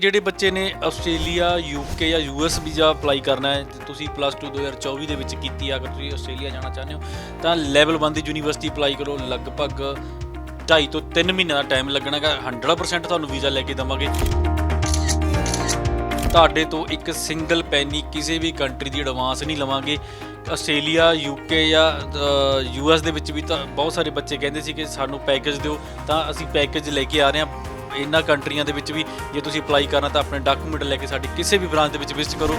ਜਿਹੜੇ ਬੱਚੇ ਨੇ ਆਸਟ੍ਰੇਲੀਆ, ਯੂਕੇ ਜਾਂ ਯੂਐਸ ਵੀਜ਼ਾ ਅਪਲਾਈ ਕਰਨਾ ਹੈ ਤੇ ਤੁਸੀਂ ਪਲੱਸ 2 2024 ਦੇ ਵਿੱਚ ਕੀਤੀ ਆ, ਅਗਰ ਤੁਸੀਂ ਆਸਟ੍ਰੇਲੀਆ ਜਾਣਾ ਚਾਹੁੰਦੇ ਹੋ, ਤਾਂ ਲੈਵਲ 1 ਦੀ ਯੂਨੀਵਰਸਿਟੀ ਅਪਲਾਈ ਕਰੋ, ਲਗਭਗ 2.5 ਤੋਂ 3 ਮਹੀਨਿਆਂ ਦਾ ਟਾਈਮ ਲੱਗਣਾਗਾ 100% ਤੁਹਾਨੂੰ ਵੀਜ਼ਾ ਲੈ ਕੇ ਦਵਾਂਗੇ। ਤੁਹਾਡੇ ਤੋਂ ਇੱਕ ਸਿੰਗਲ ਪੈਨੀ ਕਿਸੇ ਵੀ ਕੰਟਰੀ ਦੀ ਐਡਵਾਂਸ ਨਹੀਂ ਲਵਾਂਗੇ। ਆਸਟ੍ਰੇਲੀਆ ਯੂਕੇ ਜਾਂ ਯੂਐਸ ਦੇ ਵਿੱਚ ਵੀ ਤਾਂ ਬਹੁਤ ਸਾਰੇ ਬੱਚੇ ਕਹਿੰਦੇ ਸੀ ਕਿ ਸਾਨੂੰ ਪੈਕੇਜ ਦਿਓ, ਤਾਂ ਅਸੀਂ ਪੈਕੇਜ ਲੈ ਕੇ ਆ ਰਹੇ ਹਾਂ। ਇਹਨਾਂ ਕੰਟਰੀਆਂ ਦੇ ਵਿੱਚ ਵੀ ਜੇ ਤੁਸੀਂ ਅਪਲਾਈ ਕਰਨਾ ਤਾਂ ਆਪਣੇ ਡਾਕੂਮੈਂਟ ਲੈ ਕੇ ਸਾਡੀ ਕਿਸੇ ਵੀ ਬ੍ਰਾਂਚ ਦੇ ਵਿੱਚ ਵਿਜ਼ਿਟ ਕਰੋ।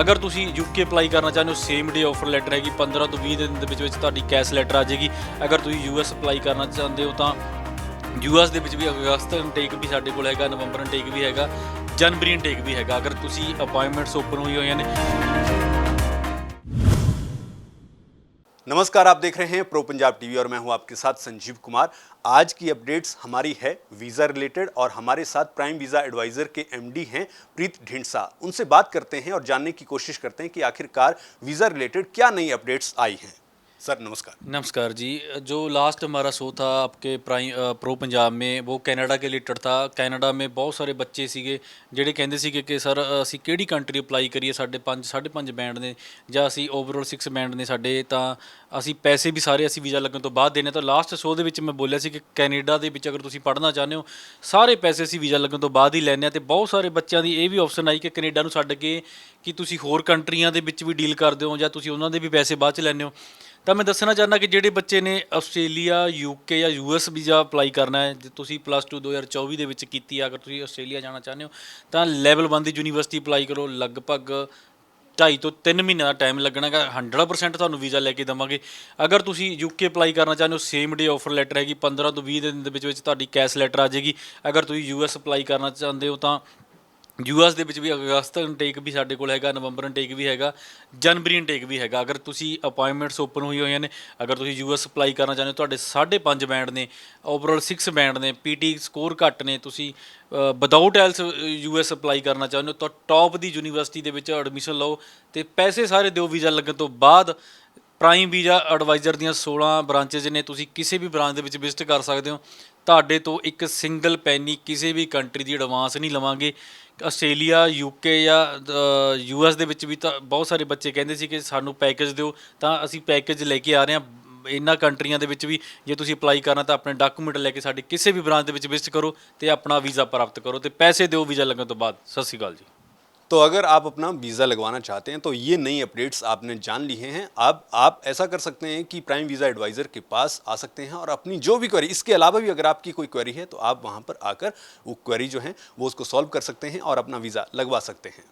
ਅਗਰ ਤੁਸੀਂ ਯੂਕੇ ਅਪਲਾਈ ਕਰਨਾ ਚਾਹੁੰਦੇ ਹੋ ਸੇਮ ਡੇ ਆਫਰ ਲੈਟਰ ਹੈਗੀ 15 ਤੋਂ 20 ਦਿਨ ਦੇ ਵਿੱਚ ਵਿੱਚ ਤੁਹਾਡੀ ਕੈਸ਼ ਲੈਟਰ ਆ ਜਾਏਗੀ। ਅਗਰ ਤੁਸੀਂ ਯੂਐਸ ਅਪਲਾਈ ਕਰਨਾ ਚਾਹੁੰਦੇ ਹੋ ਤਾਂ ਯੂਐਸ ਦੇ ਵਿੱਚ ਵੀ ਅਗਸਤ ਇਨਟੇਕ ਵੀ ਸਾਡੇ ਕੋਲ ਹੈਗਾ ਨਵੰਬਰ ਇਨਟੇਕ ਵੀ ਹੈਗਾ, ਜਨਵਰੀ ਇਨਟੇਕ ਵੀ ਹੈਗਾ। ਅਗਰ ਤੁਸੀਂ ਅਪਾਇੰਟਮੈਂਟਸ ਓਪਨ ਹੋਈ ਹੋਈਆਂ ਨੇ नमस्कार, आप देख रहे हैं प्रो पंजाब टीवी और मैं हूँ आपके साथ संजीव कुमार। आज की अपडेट्स हमारी है वीज़ा रिलेटेड और हमारे साथ प्राइम वीज़ा एडवाइज़र के एमडी हैं प्रीत ढिंडसा। उनसे बात करते हैं और जानने की कोशिश करते हैं कि आखिरकार वीज़ा रिलेटेड क्या नई अपडेट्स आई हैं। सर नमस्कार नमस्कार जी जो लास्ट हमारा शो था आपके प्राइम प्रो पंजाब में वो कनाडा के रिलेटेड था कनाडा में बहुत ਸਾਰੇ ਬੱਚੇ ਸੀਗੇ ਜਿਹੜੇ ਕਹਿੰਦੇ ਸੀਗੇ ਕਿ ਸਰ ਅਸੀਂ ਕਿਹੜੀ ਕੰਟਰੀ ਅਪਲਾਈ ਕਰੀਏ ਸਾਡੇ 5 5.5 ਬੈਂਡ ਨੇ ਜਾਂ ਅਸੀਂ ਓਵਰਆਲ 6 ਬੈਂਡ ਨੇ ਸਾਡੇ ਤਾਂ ਅਸੀਂ ਪੈਸੇ ਵੀ ਸਾਰੇ ਅਸੀਂ ਵੀਜ਼ਾ ਲੱਗਣ ਤੋਂ ਬਾਅਦ ਦੇਣੇ ਤਾਂ ਲਾਸਟ ਸ਼ੋ ਦੇ ਵਿੱਚ ਮੈਂ ਬੋਲਿਆ ਸੀ ਕਿ ਕੈਨੇਡਾ ਦੇ ਵਿੱਚ ਅਗਰ ਤੁਸੀਂ ਪੜ੍ਹਨਾ ਚਾਹੁੰਦੇ ਹੋ ਸਾਰੇ ਪੈਸੇ ਅਸੀਂ ਵੀਜ਼ਾ ਲੱਗਣ ਤੋਂ ਬਾਅਦ ਹੀ ਲੈਣੇ ਆ ਤੇ ਬਹੁਤ ਸਾਰੇ ਬੱਚਿਆਂ ਦੀ ਇਹ ਵੀ ਆਪਸ਼ਨ ਆਈ ਕਿ ਕੈਨੇਡਾ ਨੂੰ ਛੱਡ ਕੇ ਕਿ ਤੁਸੀਂ ਹੋਰ ਕੰਟਰੀਆਂ ਦੇ ਵਿੱਚ ਵੀ ਡੀਲ ਕਰਦੇ ਹੋ ਜਾਂ ਤੁਸੀਂ ਉਹਨਾਂ ਦੇ ਵੀ ਪੈਸੇ ਬਾਅਦ ਚ ਲੈਂਦੇ ਹੋ ਤਾਂ ਮੈਂ ਦੱਸਣਾ ਚਾਹੁੰਦਾ ਕਿ ਜਿਹੜੇ ਬੱਚੇ ਨੇ ਆਸਟ੍ਰੇਲੀਆ ਯੂਕੇ ਜਾਂ ਯੂਐਸ ਵੀਜ਼ਾ ਅਪਲਾਈ ਕਰਨਾ ਹੈ, ਜੇ ਤੁਸੀਂ ਪਲੱਸ 2 2024 ਦੇ ਵਿੱਚ ਕੀਤੀ ਆ, ਅਗਰ ਤੁਸੀਂ ਆਸਟ੍ਰੇਲੀਆ ਜਾਣਾ ਚਾਹੁੰਦੇ ਹੋ, ਤਾਂ ਲੈਵਲ 1 ਦੀ ਯੂਨੀਵਰਸਿਟੀ ਅਪਲਾਈ ਕਰੋ, ਲਗਭਗ 2.5 ਤੋਂ 3 ਮਹੀਨਿਆਂ ਦਾ ਟਾਈਮ ਲੱਗਣਾਗਾ 100% ਤੁਹਾਨੂੰ ਵੀਜ਼ਾ ਲੈ ਕੇ ਦਵਾਂਗੇ। ਅਗਰ ਤੁਸੀਂ ਯੂਕੇ ਅਪਲਾਈ ਕਰਨਾ ਚਾਹੁੰਦੇ ਹੋ ਸੇਮ ਡੇ ਆਫਰ ਲੈਟਰ ਹੈਗੀ 15 ਤੋਂ 20 ਦਿਨ ਦੇ ਵਿੱਚ ਵਿੱਚ ਤੁਹਾਡੀ ਕੈਸ਼ ਲੈਟਰ ਆ ਜਾਏਗੀ। ਅਗਰ ਤੁਸੀਂ ਯੂਐਸ ਅਪਲਾਈ ਕਰਨਾ ਚਾਹੁੰਦੇ ਹੋ ਤਾਂ ਯੂਐਸ ਦੇ ਵਿੱਚ ਵੀ ਅਗਸਤ ਇਨਟੇਕ ਵੀ ਸਾਡੇ ਕੋਲ ਹੈਗਾ ਨਵੰਬਰ ਇਨਟੇਕ ਵੀ ਹੈਗਾ, ਜਨਵਰੀ ਇਨਟੇਕ ਵੀ ਹੈਗਾ। ਅਗਰ ਤੁਸੀਂ ਅਪਾਇੰਟਮੈਂਟਸ ਓਪਨ ਹੋਈ ਹੋਈਆਂ ਨੇ, ਅਗਰ ਤੁਸੀਂ ਯੂਐਸ ਅਪਲਾਈ ਕਰਨਾ ਚਾਹੁੰਦੇ ਹੋ, ਤੁਹਾਡੇ 5.5 ਬੈਂਡ ਨੇ ਓਵਰਆਲ 6 ਬੈਂਡ ਨੇ ਪੀਟੀ ਸਕੋਰ ਘੱਟ ਨੇ, ਤੁਸੀਂ ਵਿਦਆਊਟ ਐਲਸ ਯੂਐਸ ਅਪਲਾਈ ਕਰਨਾ ਚਾਹੁੰਦੇ ਹੋ, ਤਾਂ ਟੌਪ ਦੀ ਯੂਨੀਵਰਸਿਟੀ ਦੇ ਵਿੱਚ ਐਡਮਿਸ਼ਨ ਲਓ ਤੇ ਪੈਸੇ ਸਾਰੇ ਦਿਓ ਵੀਜ਼ਾ ਲੱਗਣ ਤੋਂ ਬਾਅਦ। ਪ੍ਰਾਈਮ ਵੀਜ਼ਾ ਐਡਵਾਈਜ਼ਰ ਦੀਆਂ 16 ਬ੍ਰਾਂਚੇਜ਼ ਨੇ, ਤੁਸੀਂ ਕਿਸੇ ਵੀ ਬ੍ਰਾਂਚ ਦੇ ਵਿੱਚ ਵਿਜ਼ਿਟ ਕਰ ਸਕਦੇ ਹੋ। ਤੁਹਾਡੇ ਤੋਂ ਇੱਕ ਸਿੰਗਲ ਪੈਨੀ ਕਿਸੇ ਵੀ ਕੰਟਰੀ ਦੀ ਐਡਵਾਂਸ ਨਹੀਂ ਲਵਾਂਗੇ। ਆਸਟ੍ਰੇਲੀਆ, ਯੂਕੇ ਜਾਂ ਯੂਐਸ ਦੇ ਵਿੱਚ ਵੀ ਤਾਂ ਬਹੁਤ ਸਾਰੇ ਬੱਚੇ ਕਹਿੰਦੇ ਸੀ ਕਿ ਸਾਨੂੰ ਪੈਕੇਜ ਦਿਓ। ਤਾਂ ਅਸੀਂ ਪੈਕੇਜ ਲੈ ਕੇ ਆ ਰਹੇ ਹਾਂ। ਇਹਨਾਂ ਕੰਟਰੀਆਂ ਦੇ ਵਿੱਚ ਵੀ ਜੇ ਤੁਸੀਂ ਅਪਲਾਈ ਕਰਨਾ ਤਾਂ ਆਪਣੇ ਡਾਕੂਮੈਂਟ ਲੈ ਕੇ ਸਾਡੇ ਕਿਸੇ ਵੀ ਬ੍ਰਾਂਚ ਦੇ ਵਿੱਚ ਵਿਜ਼ਿਟ ਕਰੋ ਤੇ ਆਪਣਾ ਵੀਜ਼ਾ ਪ੍ਰਾਪਤ ਕਰੋ ਤੇ ਪੈਸੇ ਦਿਓ ਵੀਜ਼ਾ ਲੱਗਣ ਤੋਂ ਬਾਅਦ। ਸਤਿ ਸ਼੍ਰੀ ਅਕਾਲ ਜੀ। तो अगर आप अपना वीज़ा लगवाना चाहते हैं तो ये नई अपडेट्स आपने जान लिए हैं अब आप ऐसा कर सकते हैं कि प्राइम वीज़ा एडवाइज़र के पास आ सकते हैं और अपनी जो भी क्वेरी इसके अलावा भी अगर आपकी कोई क्वेरी है तो आप वहाँ पर आकर वो क्वेरी जो है, वो उसको सॉल्व कर सकते हैं और अपना वीज़ा लगवा सकते हैं।